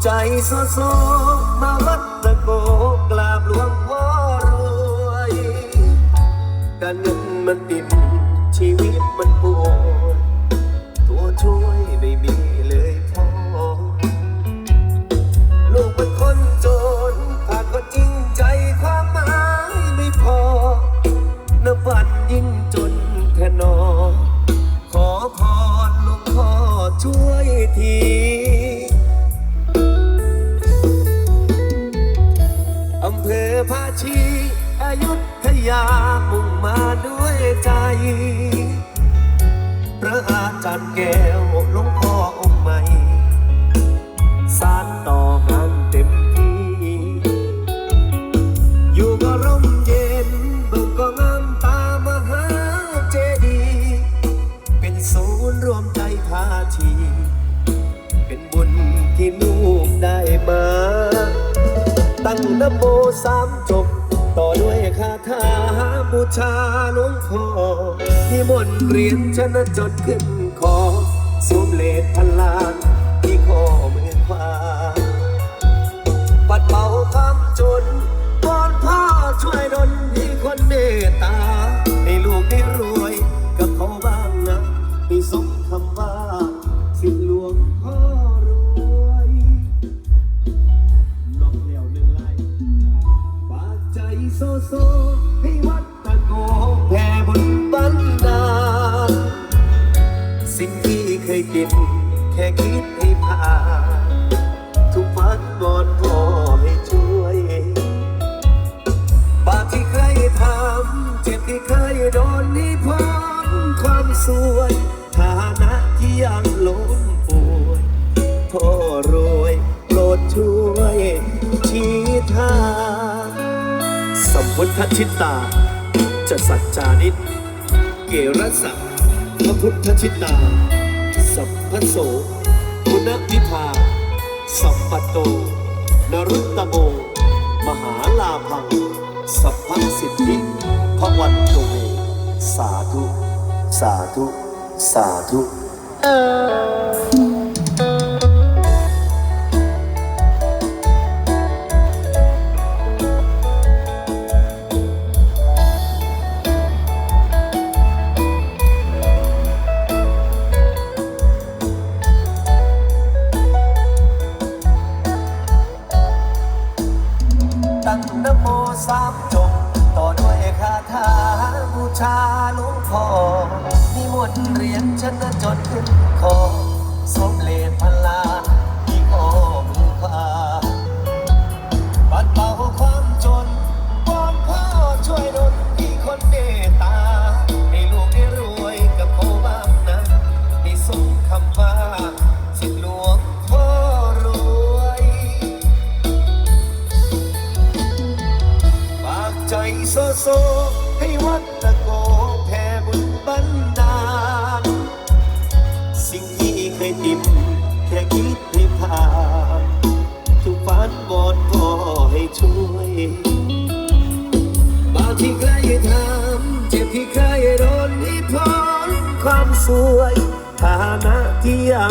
โซโซมาวัดตะโกกราบหลวงพ่อรวยการเงินมันติดชีวิตมันปวดตัวช่วยไม่มีเลยพ่อลูกเป็นคนจนขาดคนจริงใจความหมายไม่พอนับวันยิ่งจนแทนอขอพรหลวงพ่อช่วยที ชีอายุทยามุ่งมาด้วยใจ พระอาจารย์แก้วหลวงพ่อองค์ใหม่สารต่องานเต็มที่ อยู่ก็ร่มเย็นเบิ่งก็งามตามหาเจดีย์เป็นศูนย์รวมใจพาชี เป็นบุญที่ลูกได้มา โมสามจบ ต่อด้วยคาถาบูชาหลวงพ่อที่มนต์เรียนชนะจดขึ้นคอสุมเลดพันล้านที่คอเมือควา โซโซให้วัดตะโกแผ่บนบันดาลสิ่งที่เคยกินแค่คิดให้ผ่านทุกวันวอนพ่อให้ช่วยบาปที่เคยทำเจ็บที่เคยโดนนี่พ้นความสวยฐานะที่ยังล้มป่วยพ่อรวยโปรดช่วยชี้ทาง สัมพุทธชิตตา จะสัจจานิตเกรสักพระพุทธชิตา สัพพโสคุณวิภา สัมปัตโต นรุตตโม มหาลาภัง สัพพสิทธิพระวันโตเมสาธุ สาธุ สาธุ ชาหลวงพ่อนิมนต์เรียนฉันจนขึ้นคอสมเลนพลาที่คอมือขวาปัดเป่าความจนวอนพ่อช่วยดลที่คนเมตตา ให้ลูกได้รวยกับเขาบ้างนะให้สมคำว่าสิทธิหลวงพ่อรวยฝากใจโซโซให้วัดตะ บางที่ใครทำเจ็บที่ใครโดนอิทธนความสวยฐานะที่ยัง